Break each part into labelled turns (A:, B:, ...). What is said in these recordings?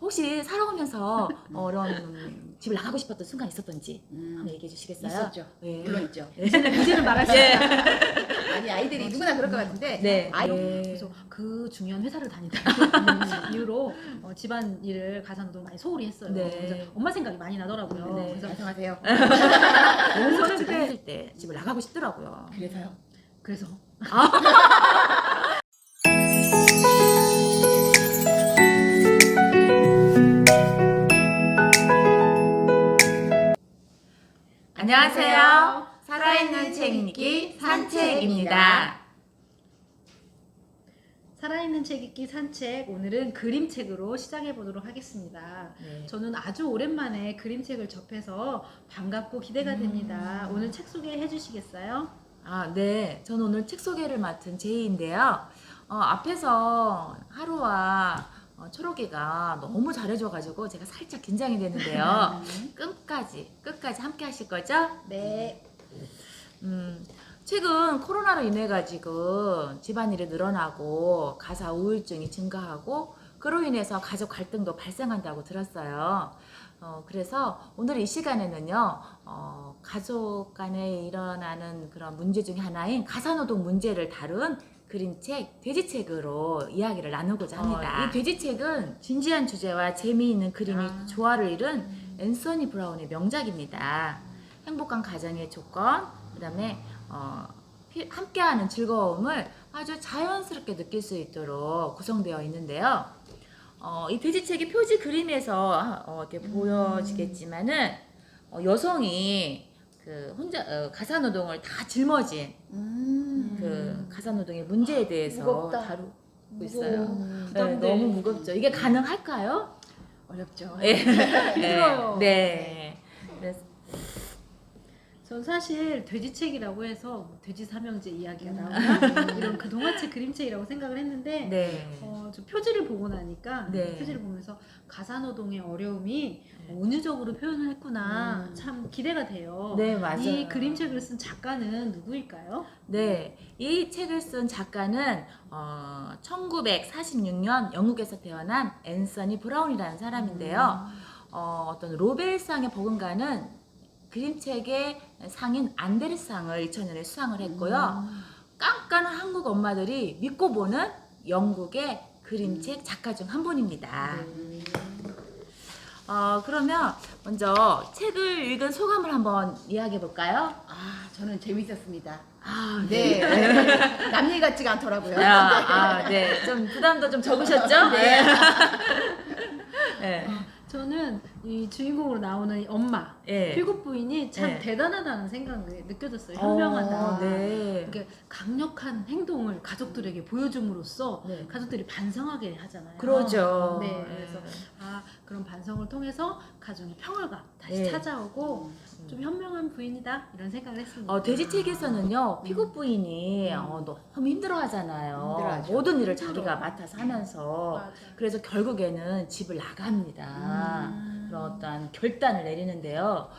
A: 혹시 살아오면서 어, 이런 집을 나가고 싶었던 순간 있었던지 한번 얘기해 주시겠어요?
B: 있었죠.
A: 네.
B: 물론 있죠.
C: 이제는 이제는 말할 수
A: 예.
C: 있다.
B: 아니 아이들이 누구나 그럴 것 같은데
A: 네.
B: 아이
A: 네.
C: 그래서 그 중요한 회사를 다닌다는 이유로 어, 집안 일을 가사도 많이 소홀히 했어요.
A: 네.
C: 그래서 엄마 생각이 많이 나더라고요.
A: 네.
C: 그래서
B: 반성하세요.
A: 너무 있을 때 집을 나가고 싶더라고요.
B: 그래서요.
C: 그래서
A: 안녕하세요. 살아있는 책 읽기 산책입니다.
C: 살아있는 책 읽기 산책 오늘은 그림책으로 시작해 보도록 하겠습니다.
A: 네.
C: 저는 아주 오랜만에 그림책을 접해서 반갑고 기대가 됩니다.
A: 음.
C: 오늘 책 소개해 주시겠어요?
A: 아, 네. 저는 오늘 책 소개를 맡은 제이인데요. 어, 앞에서 하루와 어, 초록이가 너무 잘해줘가지고 제가 살짝 긴장이 되는데요. 끝까지, 끝까지 함께 하실 거죠?
C: 네.
A: 음, 최근 코로나로 인해 가지고 집안일이 늘어나고 가사 우울증이 증가하고 그로 인해서 가족 갈등도 발생한다고 들었어요. 어, 그래서 오늘 이 시간에는요, 어, 가족 간에 일어나는 그런 문제 중에 하나인 가사노동 문제를 다룬 그림책, 돼지책으로 이야기를 나누고자 합니다.
C: 어,
A: 이 돼지책은 진지한 주제와 재미있는 그림이
C: 아.
A: 조화를 이룬 앤서니 브라운의 명작입니다. 행복한 가정의 조건, 그다음에 어, 피- 함께하는 즐거움을 아주 자연스럽게 느낄 수 있도록 구성되어 있는데요. 어, 이 돼지책의 표지 그림에서 어, 이렇게 보여지겠지만은 어, 여성이 그 혼자 어, 가사 노동을 다 짊어진
B: 음.
A: 그 가사 노동의 문제에 대해서
B: 무겁다.
A: 다루고 있어요.
B: 음.
A: 네,
C: 부담돼.
A: 너무 무겁죠. 이게 가능할까요?
B: 어렵죠.
A: 예.
C: 힘들어요.
A: 네. 그래서
C: 전 사실 돼지책이라고 해서 뭐 돼지 삼형제 이야기가
B: 음.
C: 나오나 이런 그 동화책 그림책이라고 생각을 했는데
A: 네.
C: 어, 저 표지를 보고 나니까
A: 네.
C: 표지를 보면서 가사노동의 어려움이 은유적으로 표현을 했구나
B: 음.
C: 참 기대가 돼요.
A: 네, 맞아요.
C: 이 그림책을 쓴 작가는 누구일까요?
A: 네, 이 책을 쓴 작가는 어, 1946년 영국에서 태어난 앤서니 브라운이라는 사람인데요. 어, 어떤 로벨상에 버금가는 그림책의 상인 안데르상을 2000년에 수상을 했고요.
B: 음.
A: 깐깐한 한국 엄마들이 믿고 보는 영국의 그림책 작가 중 한 분입니다.
B: 음.
A: 어, 그러면 먼저 책을 읽은 소감을 한번 이야기해 볼까요?
B: 아 저는 재밌었습니다.
A: 아,
B: 네. 남 얘기 같지가 않더라고요.
A: 아, 아, 네. 좀 부담도 좀 적으셨죠? 네. 네.
C: 저는 이 주인공으로 나오는 이 엄마
A: 예.
C: 필국 부인이 참
A: 네.
C: 대단하다는 생각이 느껴졌어요. 현명하다.
A: 어, 네.
C: 이렇게 강력한 행동을 가족들에게 보여줌으로써
A: 네.
C: 가족들이 반성하게 하잖아요.
A: 그러죠.
C: 네, 그래서 아 그런 반성을 통해서 가정의 평화가 다시
A: 네.
C: 찾아오고 좀 현명한 부인이다 이런 생각을 했습니다.
A: 어, 돼지책에서는요, 피국 부인이 어, 너무 힘들어 하잖아요.
B: 힘들어하죠.
A: 모든 일을
C: 힘들어.
A: 자기가 맡아서 하면서.
C: 맞아.
A: 그래서 결국에는 집을 나갑니다.
C: 음.
A: 결단을 내리는데요.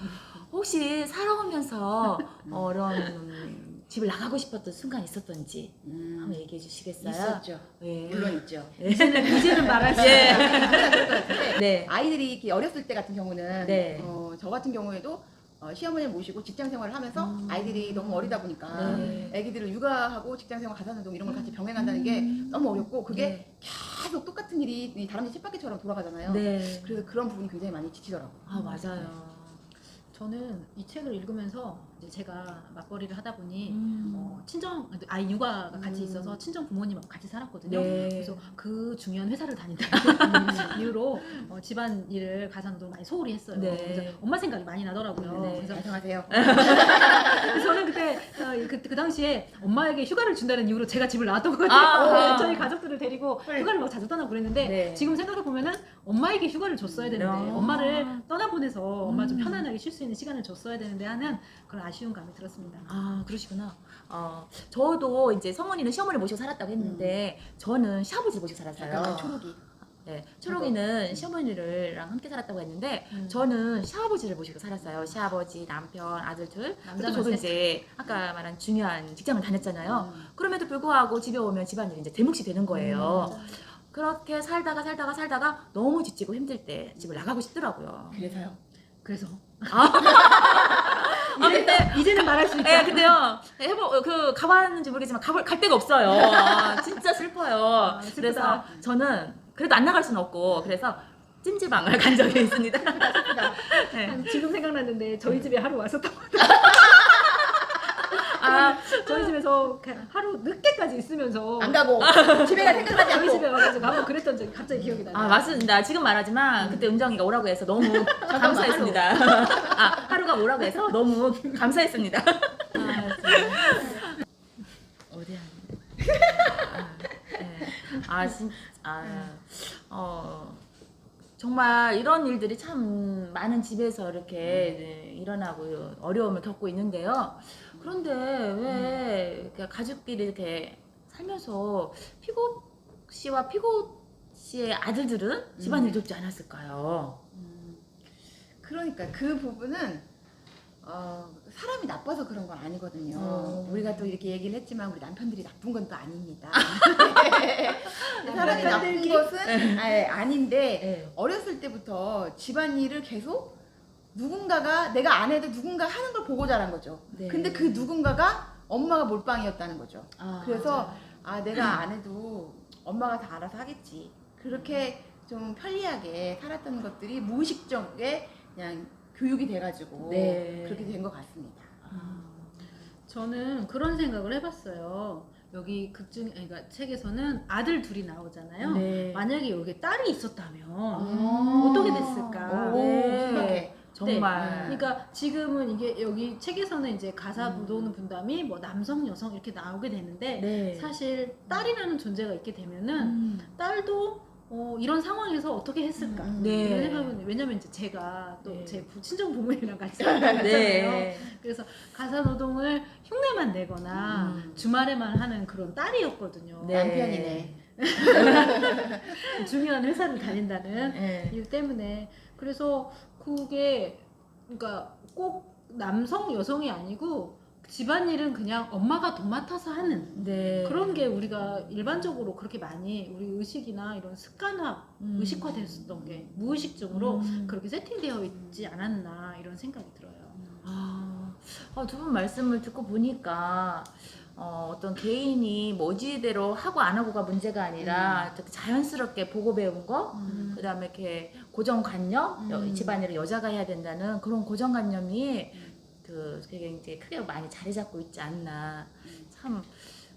A: 혹시 살아오면서 어, 이런 음, 집을 나가고 싶었던 순간 있었던지
B: 음.
A: 한번 얘기해 주시겠어요?
B: 있었죠.
A: 네.
B: 물론 있죠.
C: 이제는 이제는 말할 수
A: 예.
B: 같은데
A: 네.
B: 아이들이 이렇게 어렸을 때 같은 경우는
A: 네.
B: 어, 저 같은 경우에도 어, 시어머니 모시고 직장 생활을 하면서
A: 음.
B: 아이들이 너무 어리다 보니까
A: 네.
B: 아기들을 육아하고 직장 생활 가사 노동 이런 걸 같이 병행한다는 게 너무 어렵고 그게
A: 네.
B: 계속 똑같은 일이 이 다람쥐 쳇바퀴처럼 돌아가잖아요.
A: 네.
B: 그래서 그런 부분이 굉장히 많이 지치더라고요.
A: 아, 맞아요.
C: 저는 이 책을 읽으면서 이제 제가 맞벌이를 하다 보니
A: 음.
C: 어, 친정 아이 육아가 같이
B: 음.
C: 있어서 친정 부모님하고 같이 살았거든요.
A: 네.
C: 그래서 그 중요한 회사를 다닌다 는 이유로 어, 집안 일을 가사노동 많이 소홀히 했어요.
A: 네.
C: 그래서 엄마 생각이 많이 나더라고요.
A: 네.
C: 그래서
B: 반성하세요.
C: 저는 그때 어, 그, 그 당시에 엄마에게 휴가를 준다는 이유로 제가 집을 나왔던 거거든요.
A: 아.
C: 저희 가족들을 데리고 휴가를 막 자주 떠나고 그랬는데
A: 네.
C: 지금 생각해 보면은 엄마에게 휴가를 줬어야 되는데
A: 아.
C: 엄마를 떠나보내서 엄마 좀
A: 음.
C: 편안하게 쉴 수 있는 시간을 줬어야 되는데 하는 그런 아쉬운 감이 들었습니다.
A: 아, 그러시구나. 어, 저도 이제 성원이는 시어머니 모시고 살았다고 했는데, 저는 시아버지 모시고 살았어요.
B: 초록이.
A: 네, 초록이는 시어머니랑 함께 살았다고 했는데,
C: 음.
A: 저는 시아버지를 모시고 살았어요. 시아버지, 남편, 아들 둘. 또
C: 남자만
A: 저도
C: 셋.
A: 이제 아까 말한 중요한 직장을 다녔잖아요.
B: 음.
A: 그럼에도 불구하고 집에 오면 집안일이 이제 대몫이 되는 거예요. 그렇게 살다가 살다가 살다가 너무 지치고 힘들 때 집을 나가고 싶더라고요.
B: 그래서요.
C: 그래서
A: 아, 근데
C: 이제는 말할 수 있다.
A: 네, 근데요. 해보 그 가봤는지 모르겠지만 가볼 갈 데가 없어요. 아, 진짜 슬퍼요.
C: 슬프다.
A: 그래서 저는 그래도 안 나갈 수는 없고 그래서 찜질방을 간 적이 있습니다. 네.
C: 아, 지금 생각났는데 저희 집에 하루 왔었던
A: 아,
C: 저희 집에서 그냥 하루 늦게까지 있으면서
B: 안 가고 집에 갈 생각하지
C: 저희
B: 않고
C: 집에 와가지고 한번 그랬던 적이 갑자기 기억이 나요.
A: 아 맞습니다. 지금 말하지만 그때 은정이가 오라고 해서 너무 감사했습니다. 아 하루가 오라고 해서 너무 감사했습니다. 아, 진짜. 어디야? 아, 네. 아 진짜 아, 어 정말 이런 일들이 참 많은 집에서 이렇게 네, 일어나고 어려움을 겪고 있는데요. 그런데 왜 이렇게 가족끼리 이렇게 살면서 피고 씨와 피고 씨의 아들들은 집안일 돕지 않았을까요?
B: 음, 그러니까 그 부분은 어, 사람이 나빠서 그런 건 아니거든요.
A: 어.
B: 우리가 또 이렇게 얘기를 했지만 우리 남편들이 나쁜 건 또 아닙니다. 사람이 나쁜? 것은 아예 아닌데
A: 네.
B: 어렸을 때부터 집안일을 계속 누군가가 내가 안 해도 누군가 하는 걸 보고 자란 거죠.
A: 네.
B: 근데 그 누군가가 엄마가 몰빵이었다는 거죠.
A: 아,
B: 그래서 아 내가 안 해도 엄마가 다 알아서 하겠지. 그렇게 좀 편리하게 살았던 것들이 무의식적에 그냥 교육이 돼가지고
A: 네.
B: 그렇게 된 것 같습니다.
A: 아,
C: 저는 그런 생각을 해봤어요. 여기 극중, 그러니까 책에서는 아들 둘이 나오잖아요.
A: 네.
C: 만약에 여기 딸이 있었다면
A: 아.
C: 어떻게 됐을까?
B: 오,
A: 네. 정말.
C: 그러니까 지금은 이게 여기 책에서는 이제 가사
A: 음.
C: 묻어오는 분담이 뭐 남성, 여성 이렇게 나오게 되는데
A: 네.
C: 사실 딸이라는 존재가 있게 되면은
A: 음.
C: 딸도 어, 이런 상황에서 어떻게 했을까?
B: 음,
A: 네.
C: 이런 생각은 왜냐면 이제 제가 또
A: 네.
C: 제 친정 부모님이랑 같이 살았잖아요.
A: 네.
C: 그래서 가사 노동을 흉내만 내거나
A: 음.
C: 주말에만 하는 그런 딸이었거든요.
A: 네.
B: 남편이네.
C: 중요한 회사를 다닌다는
A: 네.
C: 이유 때문에 그래서 그게 그러니까 꼭 남성 여성이 아니고 집안일은 그냥 엄마가 도맡아서 하는
A: 네.
C: 그런 게 우리가 일반적으로 그렇게 많이 우리 의식이나 이런 습관화
A: 음.
C: 의식화됐었던 게 무의식적으로
A: 음.
C: 그렇게 세팅되어 있지 않았나 이런 생각이 들어요.
A: 아, 두분 말씀을 듣고 보니까 어, 어떤 개인이 뭐 의지대로 하고 안 하고가 문제가 아니라 이렇게 자연스럽게 보고 배운 거,
C: 음.
A: 그 다음에 이렇게 고정관념, 여-
C: 음.
A: 집안일을 여자가 해야 된다는 그런 고정관념이 그 되게 이제 크게 많이 자리 잡고 있지 않나. 참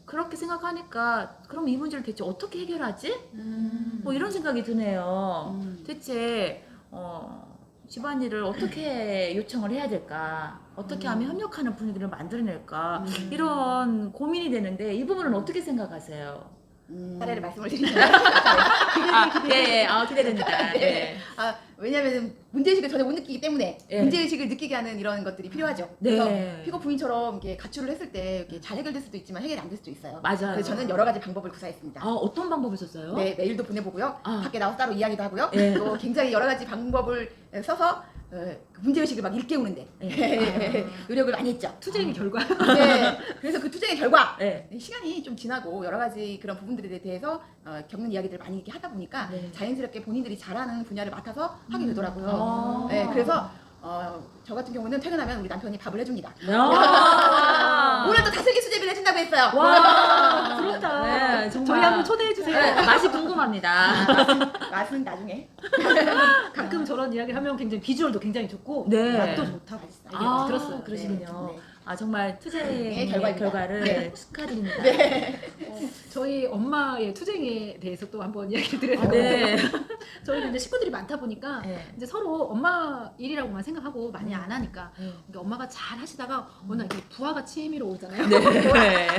A: 그렇게 생각하니까 그럼 이 문제를 대체 어떻게 해결하지?
C: 음.
A: 뭐 이런 생각이 드네요.
B: 음.
A: 대체 어, 집안일을 어떻게 요청을 해야 될까? 어떻게 하면 협력하는 분위기를 만들어낼까?
B: 음.
A: 이런 고민이 되는데 이 부분은 어떻게 생각하세요?
B: 음. 사례를 말씀을 드리면
A: 아, 예, 예, 아, 기대됩니다. 네.
B: 아, 왜냐하면 문제의식을 전혀 못 느끼기 때문에
A: 예.
B: 문제의식을 느끼게 하는 이런 것들이 필요하죠.
A: 네.
B: 그래서 피고 부인처럼 이렇게 가출을 했을 때 이렇게 잘 해결될 수도 있지만 해결이 안 될 수도 있어요.
A: 맞아요.
B: 그래서 저는 여러 가지 방법을 구사했습니다.
A: 아, 어떤 방법을 썼어요?
B: 네, 메일도 보내보고요.
A: 아.
B: 밖에 나와서 따로 이야기도 하고요.
A: 예.
B: 또 굉장히 여러 가지 방법을 써서 어, 문제의식을 막 일깨우는데
A: 예.
B: 노력을 많이 했죠.
C: 투쟁의 결과.
B: 네, 그래서 그 투쟁의 결과
A: 네.
B: 시간이 좀 지나고 여러 가지 그런 부분들에 대해서 어, 겪는 이야기들을 많이 이렇게 하다 보니까
A: 네.
B: 자연스럽게 본인들이 잘하는 분야를 맡아서 하게 되더라고요.
A: 아.
B: 네, 그래서 어, 저 같은 경우는 퇴근하면 우리 남편이 밥을 해줍니다.
A: 야.
B: 오늘 또 다슬기 수제비를 해준다고 했어요.
A: 와,
C: 부럽다.
A: 네, 정말.
C: 저희 한번 초대해 주세요.
A: 네, 맛이 궁금합니다.
B: 맛은 나중에.
C: 가끔 저런 이야기를 하면 굉장히 비주얼도 굉장히 좋고
A: 네.
C: 맛도 좋다고
A: 아,
C: 들었어요.
A: 그러시군요.
B: 네.
A: 아, 정말 투쟁의
B: 네, 결과입니다.
A: 결과를
B: 네.
A: 축하드립니다.
C: 어, 저희 엄마의 투쟁에 대해서 또 한번 이야기를 드려야
A: 아, 네.
C: 저희는 이제 식구들이 많다 보니까
A: 네.
C: 이제 서로 엄마 일이라고만 생각하고 많이 안 하니까
A: 네.
C: 그러니까 엄마가 잘 하시다가 어느 날 이렇게 부하가 치밀어 오잖아요.
A: 네.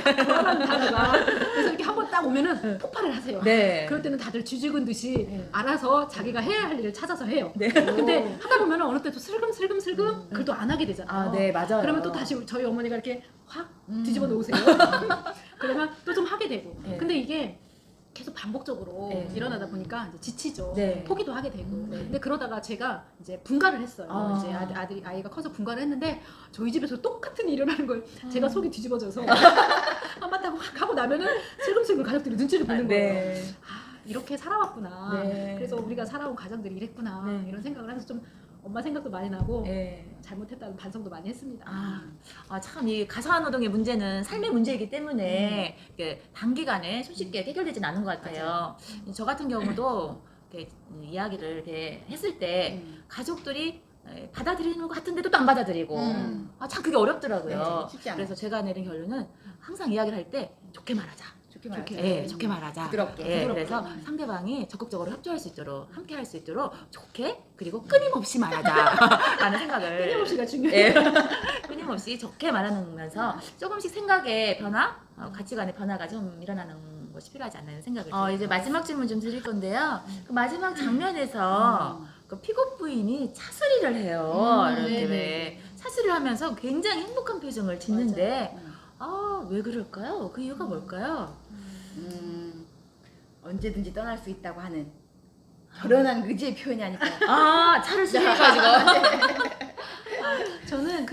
C: 부하라는 단어가 그래서 이렇게 한번 딱 오면은 폭발을 하세요.
A: 네.
C: 그럴 때는 다들 쥐죽은 듯이
A: 네.
C: 알아서 자기가 해야 할 일을 찾아서 해요.
A: 네.
C: 근데 하다 보면 어느 때또 슬금슬금슬금 그래도 안 하게 되잖아요.
A: 아, 네, 맞아요.
C: 그러면 또 다시 저희 어머니가 이렇게 확
A: 음.
C: 뒤집어 놓으세요. 그러면 또 좀 하게 되고.
A: 네.
C: 근데 이게 계속 반복적으로
A: 네.
C: 일어나다 보니까 이제 지치죠.
A: 네.
C: 포기도 하게 되고.
A: 네.
C: 근데 그러다가 제가 이제 분가를 했어요.
A: 아.
C: 이제 아들, 아들이 아이가 커서 분가를 했는데 저희 집에서 똑같은 일이 일어나는 거예요. 제가 속이 뒤집어져서 아 맞다 확 하고 나면은 슬금슬금 가족들이 눈치를 보는 거예요.
A: 네.
C: 아 이렇게 살아왔구나.
A: 네.
C: 그래서 우리가 살아온 가정들이 이랬구나
A: 네.
C: 이런 생각을 하면서 좀 엄마 생각도 많이 나고
A: 네.
C: 잘못했다는 반성도 많이 했습니다.
A: 아, 아, 참, 이 가사 노동의 문제는 삶의 문제이기 때문에 이게 단기간에 손쉽게 해결되진 않은 것 같아요. 저 같은 경우도 이렇게 이야기를 이렇게 했을 때
B: 음.
A: 가족들이 에, 받아들이는 것 같은데도 또 안 받아들이고
B: 음.
A: 아, 참 그게 어렵더라고요.
B: 네, 쉽지 않아.
A: 그래서 제가 내린 결론은 항상 이야기를 할 때 좋게 말하자.
B: 좋게 말하자.
A: 예, 좋게 말하자.
B: 부드럽게.
A: 예,
B: 부드럽게.
A: 그래서
B: 음.
A: 상대방이 적극적으로 협조할 수 있도록 함께 할 수 있도록 좋게 그리고 끊임없이 말하자 라는 생각을
C: 끊임없이가 중요해요.
A: 예. 끊임없이 좋게 말하면서 조금씩 생각의 변화, 어, 가치관의 변화가 좀 일어나는 것이 필요하지 않나 생각을 어, 이제 마지막 질문 좀 드릴 건데요. 그 마지막 장면에서 그 픽업 부인이 차수리를 해요.
B: 음,
A: 이렇게
C: 네네.
A: 왜 차수리를 하면서 굉장히 행복한 표정을 짓는데
B: 음.
A: 아, 왜 그럴까요? 그 이유가 뭘까요?
B: 음, 언제든지 떠날 수 있다고 하는 결연한 의지의 표현이 아닐까요?
A: 아, 차를 수리해가지고.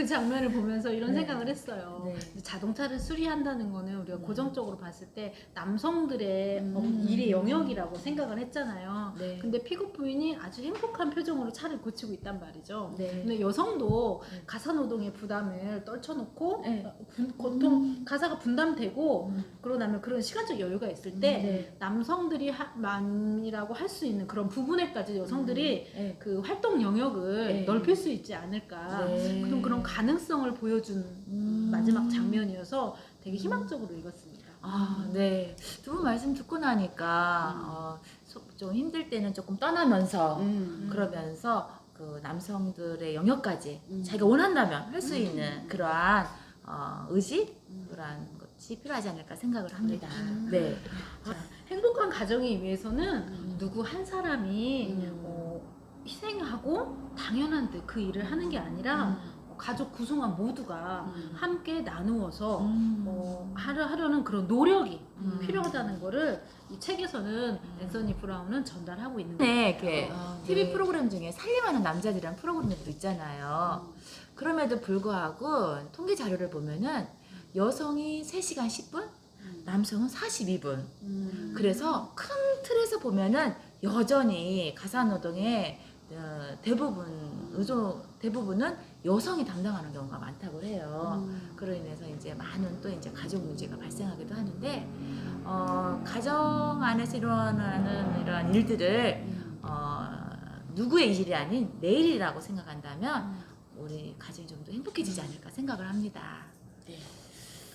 C: 그 장면을 보면서 이런
A: 네.
C: 생각을 했어요.
A: 네.
C: 자동차를 수리한다는 거는 우리가
A: 음.
C: 고정적으로 봤을 때 남성들의
B: 음.
C: 어, 일의 영역이라고 생각을 했잖아요.
A: 네.
C: 근데 픽업 부인이 아주 행복한 표정으로 차를 고치고 있단 말이죠.
A: 네.
C: 근데 여성도
A: 네.
C: 가사 노동의 부담을 떨쳐놓고
A: 네.
C: 어, 분- 고통 가사가 분담되고
A: 음.
C: 그러고 나면 그런 시간적 여유가 있을 때
A: 네.
C: 남성들이 하, 만이라고 할 수 있는 그런 부분에까지 여성들이
A: 네.
C: 그 활동 영역을
A: 네.
C: 넓힐 수 있지 않을까
A: 네.
C: 그런 그런 가능성을 보여준
A: 음.
C: 마지막 장면이어서 되게 희망적으로 읽었습니다.
A: 아, 네. 두 분 말씀 듣고 나니까 어, 소- 좀 힘들 때는 조금 떠나면서
B: 음.
A: 그러면서 그 남성들의 영역까지
B: 음.
A: 자기가 원한다면 할수
B: 음.
A: 있는 그러한 어, 의지
B: 음.
A: 그러한 것이 필요하지 않을까 생각을 합니다.
B: 음.
A: 네.
C: 자, 행복한 가정이 위해서는
B: 음.
C: 누구 한 사람이
A: 음.
C: 어, 희생하고 당연한 듯 그 일을 하는 게 아니라 어, 가족 구성원 모두가
B: 음.
C: 함께 나누어서
A: 음.
C: 어, 하려, 하려는 그런 노력이
A: 음.
C: 필요하다는 거를 이 책에서는 앤서니 브라운은 전달하고 있는 거예요.
A: 네, 이렇게
C: 아,
A: TV
C: 네.
A: 프로그램 중에 살림하는 남자들이란 프로그램도 있잖아요. 그럼에도 불구하고 통계 자료를 보면은 여성이 3시간 10분, 남성은 42분.
B: 음.
A: 그래서 큰 틀에서 보면은 여전히 가사노동의 어, 대부분 의존 대부분은 여성이 담당하는 경우가 많다고 해요.
B: 음.
A: 그로 인해서 이제 많은 또 이제 가족 문제가 발생하기도 하는데 어, 가정 안에서 일어나는 이러한 일들을 어, 누구의 일이 아닌 내 일이라고 생각한다면 우리 가정이 좀 더 행복해지지 않을까 생각을 합니다.
B: 네.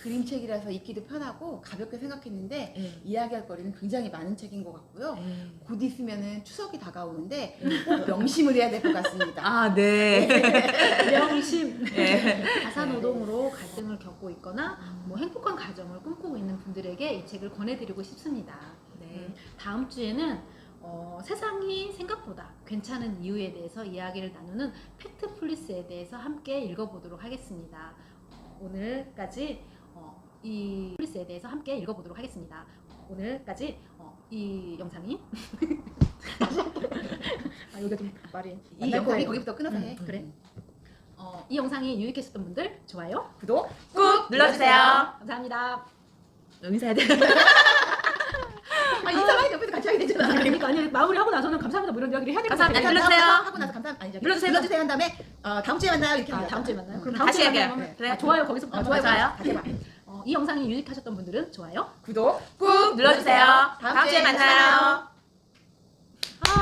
B: 그림책이라서 읽기도 편하고 가볍게 생각했는데
A: 네.
B: 이야기할 거리는 굉장히 많은 책인 것 같고요.
A: 네.
B: 곧 있으면은 추석이 다가오는데 꼭 명심을 해야 될 것 같습니다.
A: 아, 네.
C: 명심
A: 네.
C: 가사 노동으로 갈등을 겪고 있거나 뭐 행복한 가정을 꿈꾸고 있는 분들에게 이 책을 권해드리고 싶습니다.
A: 네.
C: 음, 다음 주에는 어, 세상이 생각보다 괜찮은 이유에 대해서 이야기를 나누는 팩트 플리스에 대해서 함께 읽어보도록 하겠습니다. 오늘까지 어, 이 플리스에 대해서 함께 읽어보도록 하겠습니다. 오늘까지 어, 이 영상이 아 여기가 좀 말이
B: 이 영상이 거기부터 끊어서
A: 음,
B: 해.
C: 그래. 어, 이 영상이 유익했었던 분들 좋아요
B: 구독
A: 꾹 눌러주세요.
C: 감사합니다.
A: 여기서 해야 돼.
B: 아, 이상하게 옆에서 같이 하게 되잖아.
C: 그러니까 아니 마무리하고 나서는 감사합니다 뭐 이런 이야기를 해야 될것
A: 감사합니다.
C: 같아요.
A: 눌러주세요.
B: 하고 나서 감사 아니 저기
A: 눌러주세요.
B: 눌러주세요 한 다음에 어, 다음 주에 만나요 이렇게
C: 아,
B: 하면
C: 다음 주에. 만나요.
B: 응.
C: 그럼
A: 음,
C: 다음
A: 다시
C: 주에
A: 얘기해요. 그래.
C: 아, 좋아요 거기서부터
B: 어, 좋아요.
A: 좋아요.
B: 다시 해봐.
C: 어, 이 영상이 유익하셨던 분들은 좋아요.
B: 구독
A: 꾹 눌러주세요. 다음 주에 만나요.
C: 아,